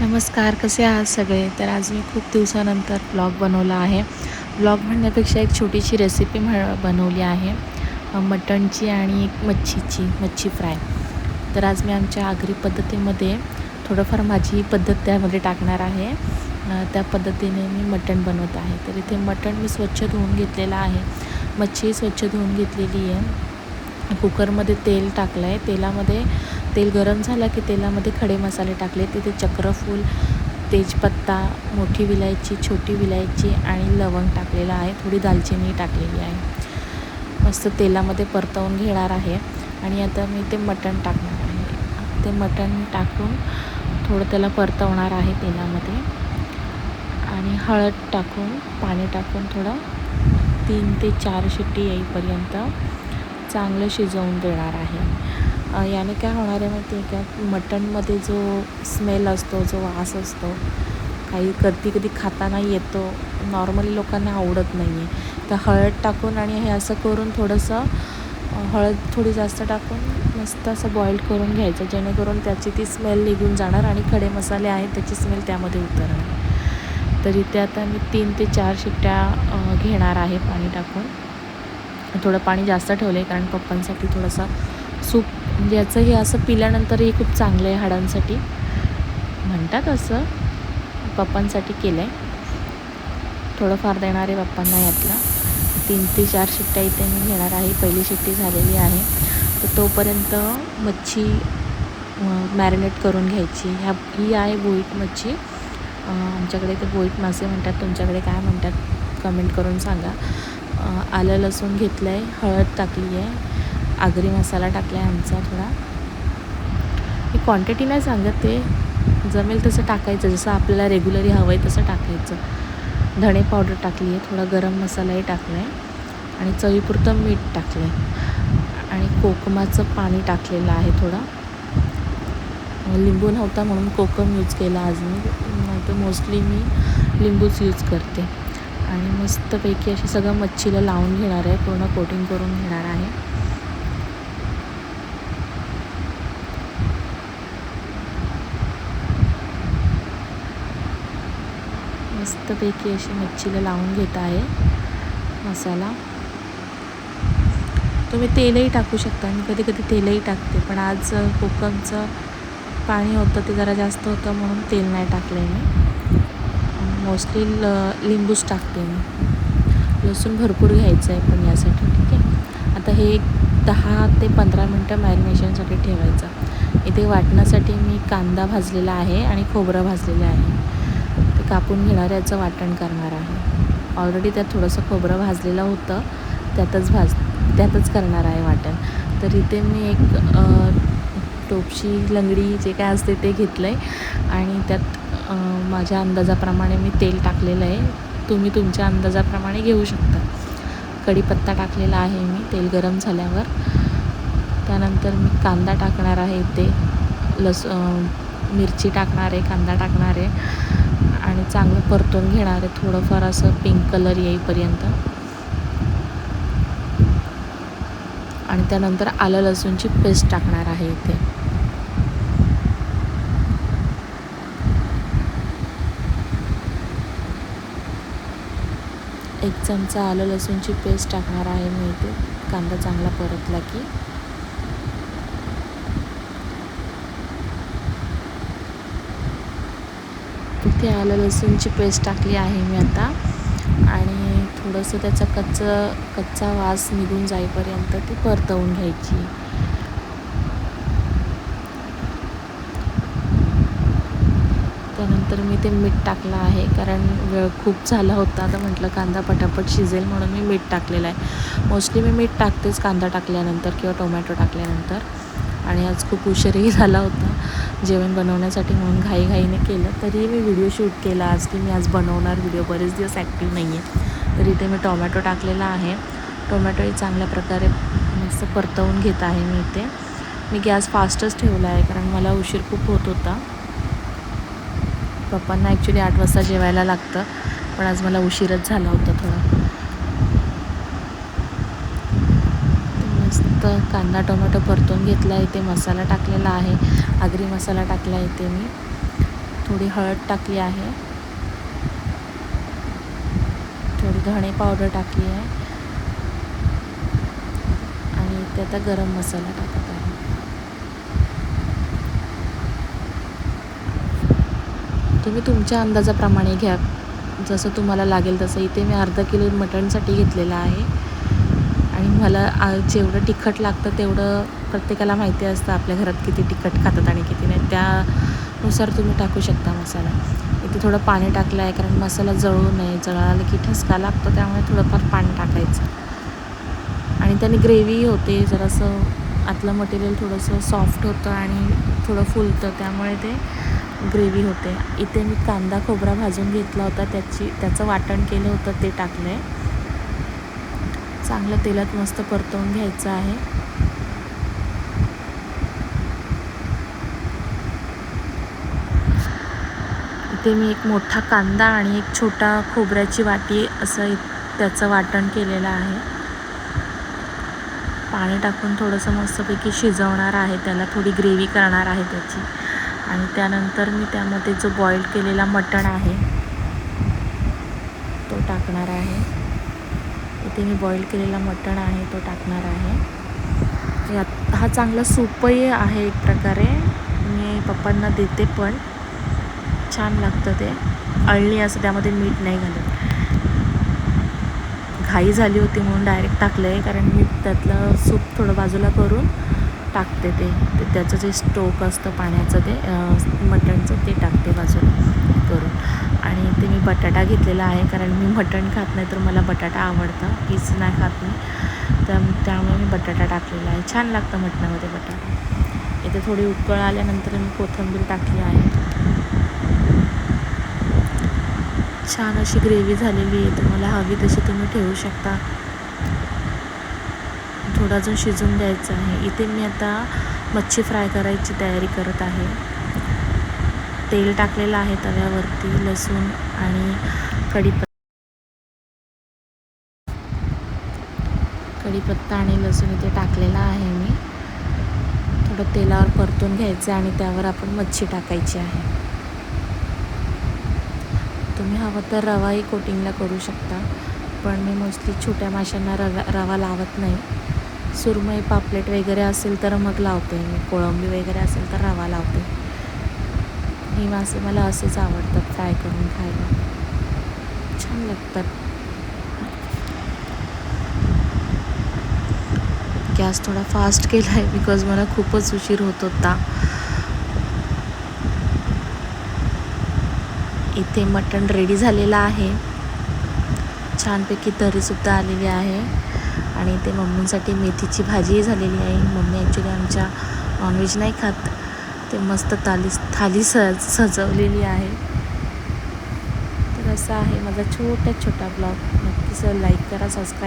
नमस्कार कसे आहात सगळे? तर आज मी खूप दिवसानंतर ब्लॉग बनवला आहे. ब्लॉग म्हणण्यापेक्षा एक छोटीशी रेसिपी म्ह बनवली आहे. मटणची आणि एक मच्छीची मच्छी फ्राय तर आज मी आमच्या आगरी पद्धतीमध्ये थोडंफार माझी पद्धत त्यामध्ये टाकणार आहे. त्या पद्धतीने मी मटण बनवत आहे. तर इथे मटण मी स्वच्छ धुवून घेतलेलं आहे. मच्छी स्वच्छ धुवून घेतलेली आहे. कुकरमध्ये तेल टाकलं आहे तेलामध्ये तेल गरम झालं की तेलामध्ये खडे मसाले टाकले. तिथे चक्रफूल तेजपत्ता मोठी विलायची छोटी विलायची आणि लवंग टाकलेलं आहे. थोडी दालचिनी टाकलेली आहे. मस्त तेलामध्ये परतवून घेणार आहे. आणि आता मी ते मटण टाकणार आहे. ते मटण टाकून थोडं त्याला परतवणार आहे तेलामध्ये. आणि हळद टाकून पाणी टाकून थोडं तीन ते चार शिट्टी येईपर्यंत चांगलं शिजवून देणार आहे. याने काय होणार आहे माहिती आहे का? मटणमध्ये जो स्मेल असतो जो वास असतो काही कधी कधी खाताना येतो. नॉर्मली लोकांना आवडत नाही आहे तर हळद टाकून आणि हे असं करून थोडंसं हळद थोडी जास्त टाकून मस्त असं बॉईल करून घ्यायचं. जेणेकरून त्याची ती स्मेल निघून जाणार आणि खडे मसाले आहेत त्याची स्मेल त्यामध्ये उतरणार. तर इथे आता मी तीन ते चार शिट्ट्या घेणार आहे पाणी टाकून. थोडं पाणी जास्त ठेवलं आहे कारण पप्पांसाठी थोडंसं सूप म्हणजे याचं हे असं पिल्यानंतरही खूप चांगलं आहे हाडांसाठी. म्हणतात असं पप्पांसाठी केलं आहे थोडंफार देणार आहे पप्पांना यातलं. तीन ते चार शिट्ट्या इथे मी घेणार आहे. पहिली शिट्टी झालेली आहे. तर तोपर्यंत मच्छी मॅरिनेट करून घ्यायची. ह्या ही आहे बोईट मच्छी. आमच्याकडे ते बोईट मासे म्हणतात. तुमच्याकडे काय म्हणतात? कमेंट करून सांगा. आलं लसूण घेतलं आहे हळद टाकली आहे. आगरी मसाला टाकला आहे आमचा थोडा. ही क्वांटिटी नाही सांगत ते. जमेल तसं टाकायचं. जसं आपल्याला रेग्युलरी हवं आहे तसं टाकायचं. धणे पावडर टाकली आहे. थोडा गरम मसालाही टाकला आहे आणि चवीपुरतं मीठ टाकलं आहे आणि कोकमाचं पाणी टाकलेलं आहे थोडं. लिंबू नव्हता म्हणून कोकम यूज केला आज मी. नाहीतर मोस्टली मी लिंबूच यूज करते. आणि मस्तपैकी अशी सगळं मच्छीला लावून घेणार आहे पूर्ण कोटिंग करून घेणार आहे. मस्तपैकी अशी मच्छीला लावून घेत आहे मसाला. तुम्ही तेलही टाकू शकता मी कधी कधी तेलही टाकते पण आज कोकमचं पाणी होतं ते जरा जास्त होतं म्हणून तेल नाही टाकलं मी. मोस्टली ल लिंबूच टाकते मी. लसूण भरपूर घ्यायचं आहे पण यासाठी ठीक आहे. आता हे एक दहा ते पंधरा मिनटं मॅरिनेशनसाठी ठेवायचं. इथे वाटण्यासाठी मी कांदा भाजलेला आहे आणि खोबरं भाजलेलं आहे. ते कापून घेणार याचं वाटण करणार आहे. ऑलरेडी त्यात थोडंसं खोबरं भाजलेलं होतं. त्यातच भाज त्यातच करणार आहे वाटण. तर इथे मी एक टोपशी लंगडी जे काय असते ते घेतलं आहे आणि त्यात माझ्या अंदाजाप्रमाणे मी तेल टाकलेलं आहे. तुम्ही तुमच्या अंदाजाप्रमाणे घेऊ शकता. कढीपत्ता टाकलेला आहे मी तेल गरम झाल्यावर. त्यानंतर मी कांदा टाकणार आहे इथे. लस मिरची टाकणार आहे कांदा टाकणार आहे. आणि चांगलं परतून घेणार आहे. थोडंफार असं पिंक कलर येईपर्यंत. आणि त्यानंतर आलं लसूणची पेस्ट टाकणार आहे इथे. एक चमचा आलं लसूणची पेस्ट टाकणार आहे मी इथे. कांदा चांगला परतला की. तिथे आलं लसूणची पेस्ट टाकली आहे मी आता. आणि थोडंसं त्याचा कच्चं कच्चा वास निघून जाईपर्यंत ती परतवून घ्यायची. त्यानंतर मी ते मीठ टाकलं आहे. कारण वेळ खूप झाला होता तर म्हटलं कांदा पटापट शिजेल म्हणून मी मीठ टाकलेलं आहे. मोस्टली मी मीठ टाकतेच कांदा टाकल्यानंतर किंवा टोमॅटो टाकल्यानंतर. आणि आज खूप उशीरही झाला होता. जेवण बनवण्यासाठी म्हणून घाईघाईने केलं. तरीही मी व्हिडिओ शूट केला आज की मी आज बनवणार व्हिडिओ. बरेच दिवस ॲक्टिव्ह नाही आहे. तर इथे मी टोमॅटो टाकलेला आहे. टोमॅटोही चांगल्या प्रकारे मस्त परतवून घेत आहे मी इथे. मी गॅस फास्टच ठेवला आहे कारण मला उशीर खूप होत होता. पप्पांना ॲक्च्युली आठ वाजता जेवायला लागतं. पण आज मला उशीरच झाला होता थोडा. मस्त कांदा टोमॅटो परतून घेतला इथे मसाला टाकलेला आहे. आगरी मसाला टाकला इथे मी. थोडी हळद टाकली आहे. थोडी धणे पावडर टाकली आहे. आणि इथे आता गरम मसाला टाकला आहे तुम्ही तुमच्या अंदाजाप्रमाणे घ्या. जसं तुम्हाला लागेल तसं इथे मी अर्धा किलो मटणसाठी घेतलेलं आहे. आणि मला जेवढं तिखट लागतं तेवढं प्रत्येकाला माहिती असतं आपल्या घरात किती तिखट खातात आणि किती नाही. त्यानुसार तुम्ही टाकू शकता मसाला. इथे थोडं पाणी टाकलं आहे कारण मसाला जळू नये. जळालं की ठसका लागतो त्यामुळे थोडंफार पाणी टाकायचं. आणि त्याने ग्रेव्ही होते. जरासं आतलं मटेरियल थोडंसं सॉफ्ट होतं आणि थोडं फुलतं. त्यामुळे ते ग्रेव्ही होते. इथे मी कांदा खोबरा भाजून घेतला होता. त्याची त्याचं वाटण केलं होतं ते टाकलं आहे चांगलं तेलात मस्त परतवून घ्यायचं आहे. इथे मी एक मोठा कांदा आणि एक छोटा खोबऱ्याची वाटी असं त्याचं वाटण केलेलं आहे. पाणी टाकून थोडंसं मस्तपैकी शिजवणार आहे. त्याला थोडी ग्रेव्ही करणार आहे त्याची. आणि त्यानंतर मी त्यामध्ये जो बॉईल केलेला मटण आहे तो टाकणार आहे. इथे मी बॉईल केलेला मटण आहे तो टाकणार आहे. यात हा चांगला सूपही आहे एक प्रकारे. मी पप्पांना देते पण छान लागतं ते. अळणी असं त्यामध्ये मीठ नाही घालत. घाई झाली होती म्हणून डायरेक्ट टाकलं आहे कारण मी त्यातलं सूप थोडं बाजूला करून टाकते ते. तर त्याचं जे स्टोक असतं पाण्याचं ते मटणचं ते टाकते बाजूला करून. आणि ते मी बटाटा घेतलेला आहे कारण मी मटण खात नाही तर मला बटाटा आवडतं. पीस नाही खात मी. तर त्यामुळे मी बटाटा टाकलेला आहे. छान लागतं मटणामध्ये बटाटा. इथे थोडी उकळ आल्यानंतर मी कोथिंबीर टाकली आहे. छान अशी ग्रेव्ही झालेली आहे. तुम्हाला हवी तशी तुम्ही ठेवू शकता. थोडं अजून शिजून द्यायचं आहे. इथे मी आता मच्छी फ्राय करायची तयारी करत आहे. तेल टाकलेलं आहे तव्यावरती लसूण आणि कढीपत्ता. कढीपत्ता आणि लसूण इथे टाकलेला आहे मी. थोडं तेलावर परतून घ्यायचं आणि त्यावर आपण मच्छी टाकायची आहे. तुम्ही हवं तर रवाही कोटिंगला करू शकता पण मी मोस्टली छोट्या माशांना रवा रवा लावत नाही. सुरमई पापलेट वगैरे असेल तर मग लावते मी. कोळंबी वगैरे असेल तर रवा लावते. हे मासे मला असेच आवडतात फ्राय करून खायला. छान लागतात. गॅस थोडा फास्ट केला आहे बिकॉज मला खूपच उशीर होत होता. इथे मटण रेडी झालेलं आहे. छानपैकी तरीसुद्धा आलेली आहे. आणि ते मम्मींसाठी मेथीची भाजीही झालेली आहे. मम्मी ॲक्च्युली आमच्या नॉनव्हेज नाही खात. ते मस्त थाली थाली सज सजवलेली आहे. तर असं आहे माझा छोटा छोटा ब्लॉग नक्की सर लाईक करा सबस्क्राईब